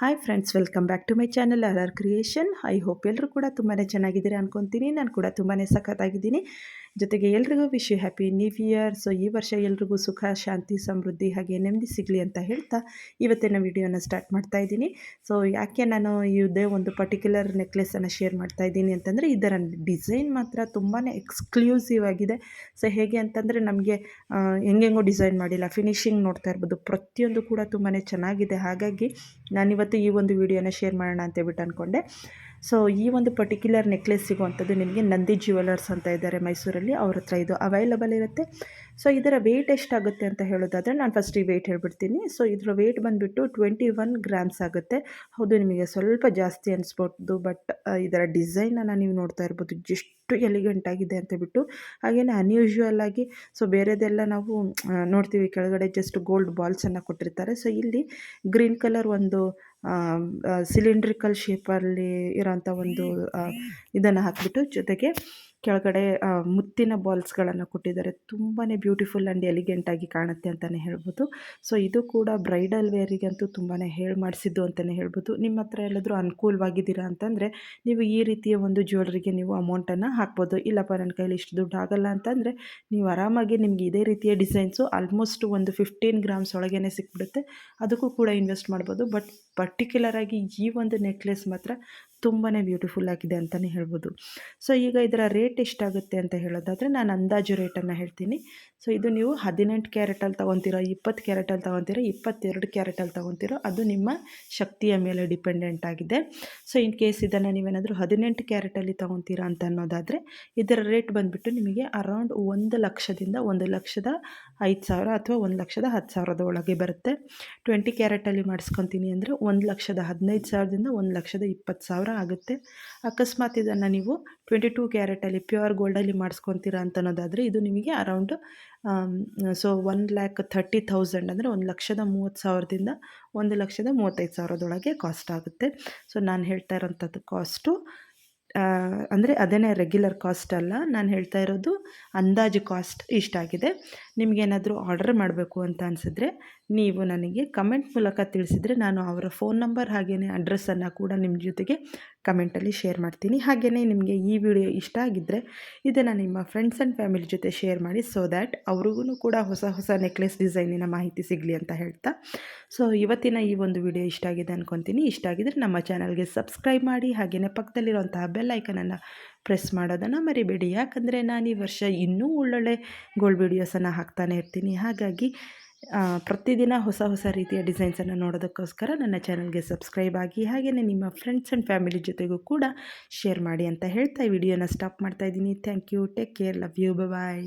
Hi friends welcome back to my channel R R creation I hope ಎಲ್ಲರೂ ಕೂಡ ತುಂಬಾ ಚೆನ್ನಾಗಿದ್ದೀರಿ ಅನ್ಕೊತೀನಿ. ನಾನು ಕೂಡ ತುಂಬಾ ಸಖತ್ತಾಗಿದ್ದೀನಿ. ಜೊತೆಗೆ ಎಲ್ರಿಗೂ wish happy new year. So, ಈ ವರ್ಷ ಎಲ್ರಿಗೂ ಸುಖ, ಶಾಂತಿ, ಸಮೃದ್ಧಿ ಹಾಗೆ ನೆಮ್ಮದಿ ಸಿಗಲಿ ಅಂತ ಹೇಳ್ತಾ ಇವತ್ತಿನ ವಿಡಿಯೋನ ಸ್ಟಾರ್ಟ್ ಮಾಡ್ತಾ ಇದ್ದೀನಿ. ಸೊ, ಯಾಕೆ ನಾನು ಇದೇ ಒಂದು ಪರ್ಟಿಕ್ಯುಲರ್ ನೆಕ್ಲೆಸನ್ನು ಶೇರ್ ಮಾಡ್ತಾ ಇದ್ದೀನಿ ಅಂತಂದರೆ, ಇದರ ಡಿಸೈನ್ ಮಾತ್ರ ತುಂಬಾ ಎಕ್ಸ್ಕ್ಲೂಸಿವ್ ಆಗಿದೆ. ಸೊ, ಹೇಗೆ ಅಂತಂದರೆ ನಮಗೆ ಹೆಂಗೆಂಗೋ ಡಿಸೈನ್ ಮಾಡಿಲ್ಲ. ಫಿನಿಶಿಂಗ್ ನೋಡ್ತಾ ಇರ್ಬೋದು. ಪ್ರತಿಯೊಂದು ಕೂಡ ತುಂಬಾ ಚೆನ್ನಾಗಿದೆ. ಹಾಗಾಗಿ ನಾನಿವತ್ತು ಈ ಒಂದು ವಿಡಿಯೋನ ಶೇರ್ ಮಾಡೋಣ ಅಂತೇಳ್ಬಿಟ್ಟು ಅಂದ್ಕೊಂಡೆ ಸೊ ಈ ಒಂದು ಪರ್ಟಿಕ್ಯುಲರ್ ನೆಕ್ಲೆಸ್ ಸಿಗುವಂಥದ್ದು ನಿಮಗೆ ನಂದಿ ಜ್ಯುವೆಲರ್ಸ್ ಅಂತ ಇದ್ದಾರೆ ಮೈಸೂರಲ್ಲಿ. ಅವ್ರ ಹತ್ರ ಇದು ಅವೈಲಬಲ್ ಇರುತ್ತೆ. ಸೊ ಇದರ ವೆಯ್ಟ್ ಎಷ್ಟಾಗುತ್ತೆ ಅಂತ ಹೇಳೋದಾದರೆ ನಾನು ಫಸ್ಟ್ ಈ ವೆಯ್ಟ್ ಹೇಳ್ಬಿಡ್ತೀನಿ. ಸೊ ಇದರ ವೆಯ್ಟ್ ಬಂದುಬಿಟ್ಟು ಟ್ವೆಂಟಿ ಒನ್ ಗ್ರಾಮ್ಸ್ ಆಗುತ್ತೆ. ಹೌದು, ನಿಮಗೆ ಸ್ವಲ್ಪ ಜಾಸ್ತಿ ಅನಿಸ್ಬೋದು ಬಟ್ ಇದರ ಡಿಸೈನನ್ನು ನೀವು ನೋಡ್ತಾ ಇರ್ಬೋದು. ಎಷ್ಟು ಎಲಿಗೆಂಟ್ ಆಗಿದೆ ಅಂತ ಬಿಟ್ಟು ಹಾಗೆಯೇ ಅನ್ಯೂಶುವಲ್ ಆಗಿ ಸೊ ಬೇರೆದೆಲ್ಲ ನಾವು ನೋಡ್ತೀವಿ. ಕೆಳಗಡೆ ಜಸ್ಟ್ ಗೋಲ್ಡ್ ಬಾಲ್ಸನ್ನು ಕೊಟ್ಟಿರ್ತಾರೆ. ಸೊ ಇಲ್ಲಿ ಗ್ರೀನ್ ಕಲರ್ ಒಂದು ಸಿಲಿಂಡ್ರಿಕಲ್ ಶೇಪಲ್ಲಿ ಇರೋಂಥ ಒಂದು ಇದನ್ನು ಹಾಕಿಬಿಟ್ಟು ಜೊತೆಗೆ ಕೆಳಗಡೆ ಮುತ್ತಿನ ಬಾಲ್ಸ್ಗಳನ್ನು ಕೊಟ್ಟಿದ್ದಾರೆ. ತುಂಬಾ ಬ್ಯೂಟಿಫುಲ್ ಆ್ಯಂಡ್ ಎಲಿಗೆಂಟಾಗಿ ಕಾಣುತ್ತೆ ಅಂತಲೇ ಹೇಳ್ಬೋದು. ಸೊ, ಇದು ಕೂಡ ಬ್ರೈಡಲ್ ವೇರಿಗಂತೂ ತುಂಬಾ ಹೇಳಿ ಮಾಡಿಸಿದ್ದು ಅಂತಲೇ ಹೇಳ್ಬೋದು. ನಿಮ್ಮ ಹತ್ರ ಎಲ್ಲಾದರೂ ಅನುಕೂಲವಾಗಿದ್ದೀರಾ ಅಂತಂದರೆ, ನೀವು ಈ ರೀತಿಯ ಒಂದು ಜ್ಯುವೆಲ್ರಿಗೆ ನೀವು ಅಮೌಂಟನ್ನು ಹಾಕ್ಬೋದು. ಇಲ್ಲಪ್ಪ ನನ್ನ ಕೈಲಿ ಇಷ್ಟು ದುಡ್ಡು ಆಗಲ್ಲ ಅಂತಂದರೆ, ನೀವು ಆರಾಮಾಗಿ ನಿಮಗೆ ಇದೇ ರೀತಿಯ ಡಿಸೈನ್ಸು ಆಲ್ಮೋಸ್ಟ್ ಒಂದು ಫಿಫ್ಟೀನ್ ಗ್ರಾಮ್ಸ್ ಒಳಗೇ ಸಿಕ್ಬಿಡುತ್ತೆ. ಅದಕ್ಕೂ ಕೂಡ ಇನ್ವೆಸ್ಟ್ ಮಾಡ್ಬೋದು. ಬಟ್ ಪರ್ಟಿಕ್ಯುಲರಾಗಿ ಈ ಒಂದು ನೆಕ್ಲೆಸ್ ಮಾತ್ರ ತುಂಬಾ ಬ್ಯೂಟಿಫುಲ್ ಆಗಿದೆ ಅಂತಲೇ ಹೇಳ್ಬೋದು. ಸೊ ಈಗ ಇದರ ರೇಟ್ ಎಷ್ಟಾಗುತ್ತೆ ಅಂತ ಹೇಳೋದಾದರೆ ನಾನು ಅಂದಾಜು ರೇಟನ್ನು ಹೇಳ್ತೀನಿ. ಸೊ ಇದು ನೀವು ಹದಿನೆಂಟು ಕ್ಯಾರೆಟಲ್ಲಿ ತೊಗೊತೀರೋ, ಇಪ್ಪತ್ತು ಕ್ಯಾರೆಟಲ್ಲಿ ತೊಗೊತೀರೋ, ಇಪ್ಪತ್ತೆರಡು ಕ್ಯಾರೆಟಲ್ಲಿ ತೊಗೊತೀರೋ, ಅದು ನಿಮ್ಮ ಶಕ್ತಿಯ ಮೇಲೆ ಡಿಪೆಂಡೆಂಟ್ ಆಗಿದೆ. ಸೊ ಇನ್ ಕೇಸ್ ಇದನ್ನು ನೀವೇನಾದರೂ ಹದಿನೆಂಟು ಕ್ಯಾರೆಟಲ್ಲಿ ತೊಗೊತೀರಾ ಅಂತ ಅನ್ನೋದಾದರೆ ಇದರ ರೇಟ್ ಬಂದುಬಿಟ್ಟು ನಿಮಗೆ ಅರೌಂಡ್ ಒಂದು ಲಕ್ಷದಿಂದ ಒಂದು ಲಕ್ಷದ ಐದು ಸಾವಿರ ಅಥವಾ ಒಂದು ಲಕ್ಷದ ಹತ್ತು ಸಾವಿರದ ಒಳಗೆ ಬರುತ್ತೆ. ಟ್ವೆಂಟಿ ಕ್ಯಾರೆಟಲ್ಲಿ ಮಾಡಿಸ್ಕೊತೀನಿ ಅಂದರೆ ಒಂದು ಲಕ್ಷದ ಹದಿನೈದು ಸಾವಿರದಿಂದ ಒಂದು ಲಕ್ಷದ ಇಪ್ಪತ್ತು ಸಾವಿರ ಆಗುತ್ತೆ. ಅಕಸ್ಮಾತ್ ಇದನ್ನು ನೀವು ಟ್ವೆಂಟಿ ಟೂ ಕ್ಯಾರೆಟಲ್ಲಿ ಪ್ಯೂರ್ ಗೋಲ್ಡಲ್ಲಿ ಮಾಡಿಸ್ಕೊತೀರಾ ಅಂತ ಅನ್ನೋದಾದರೆ ಇದು ನಿಮಗೆ around so one lakh thirty thousand ಅಂದರೆ ಒಂದು ಲಕ್ಷದ ಮೂವತ್ತು ಸಾವಿರದಿಂದ ಒಂದು ಲಕ್ಷದ ಮೂವತ್ತೈದು ಸಾವಿರದೊಳಗೆ ಕಾಸ್ಟ್ ಆಗುತ್ತೆ. ಸೊ ನಾನು ಹೇಳ್ತಾ ಇರೋಂಥದ್ದು ಕಾಸ್ಟು ಅಂದರೆ ಅದೇನೇ ರೆಗ್ಯುಲರ್ ಕಾಸ್ಟ್ ಅಲ್ಲ. ನಾನು ಹೇಳ್ತಾ ಇರೋದು ಅಂದಾಜು ಕಾಸ್ಟ್ ಇಷ್ಟಾಗಿದೆ. ನಿಮಗೇನಾದರೂ ಆರ್ಡರ್ ಮಾಡಬೇಕು ಅಂತ ಅನಿಸಿದ್ರೆ ನೀವು ನನಗೆ ಕಮೆಂಟ್ ಮೂಲಕ ತಿಳಿಸಿದರೆ ನಾನು ಅವರ ಫೋನ್ ನಂಬರ್ ಹಾಗೆಯೇ ಅಡ್ರೆಸ್ಸನ್ನು ಕೂಡ ನಿಮ್ಮ ಜೊತೆಗೆ ಕಮೆಂಟಲ್ಲಿ ಶೇರ್ ಮಾಡ್ತೀನಿ. ಹಾಗೆಯೇ ನಿಮಗೆ ಈ ವಿಡಿಯೋ ಇಷ್ಟ ಆಗಿದ್ದರೆ ಇದನ್ನು ನಿಮ್ಮ ಫ್ರೆಂಡ್ಸ್ ಆ್ಯಂಡ್ ಫ್ಯಾಮಿಲಿ ಜೊತೆ ಶೇರ್ ಮಾಡಿ ಸೊ ದ್ಯಾಟ್ ಅವ್ರಿಗೂ ಕೂಡ ಹೊಸ ಹೊಸ ನೆಕ್ಲೆಸ್ ಡಿಸೈನಿನ ಮಾಹಿತಿ ಸಿಗಲಿ ಅಂತ ಹೇಳ್ತಾ. ಸೊ ಇವತ್ತಿನ ಈ ಒಂದು ವಿಡಿಯೋ ಇಷ್ಟ ಆಗಿದೆ ಅಂದ್ಕೊತೀನಿ ಇಷ್ಟ ಆಗಿದ್ದರೆ ನಮ್ಮ ಚಾನಲ್ಗೆ ಸಬ್ಸ್ಕ್ರೈಬ್ ಮಾಡಿ. ಹಾಗೆಯೇ ಪಕ್ಕದಲ್ಲಿರುವಂತಹ ಬೆಲ್ ಐಕನನ್ನು ಪ್ರೆಸ್ ಮಾಡೋದನ್ನು ಮರಿಬೇಡಿ. ಯಾಕಂದರೆ ನಾನು ಈ ವರ್ಷ ಇನ್ನೂ ಒಳ್ಳೊಳ್ಳೆ ಗೋಲ್ಡ್ ವೀಡಿಯೋಸನ್ನು ಹಾಕ್ತಾನೆ ಇರ್ತೀನಿ. ಹಾಗಾಗಿ ಪ್ರತಿದಿನ ಹೊಸ ಹೊಸ ರೀತಿಯ ಡಿಸೈನ್ಸನ್ನು ನೋಡೋದಕ್ಕೋಸ್ಕರ ನನ್ನ ಚಾನಲ್ಗೆ ಸಬ್ಸ್ಕ್ರೈಬ್ ಆಗಿ ಹಾಗೆಯೇ ನಿಮ್ಮ ಫ್ರೆಂಡ್ಸ್ ಆ್ಯಂಡ್ ಫ್ಯಾಮಿಲಿ ಜೊತೆಗೂ ಕೂಡ ಶೇರ್ ಮಾಡಿ ಅಂತ ಹೇಳ್ತಾ ಈ ವಿಡಿಯೋನ ಸ್ಟಾಪ್ ಮಾಡ್ತಾಯಿದ್ದೀನಿ thank you take care love you bye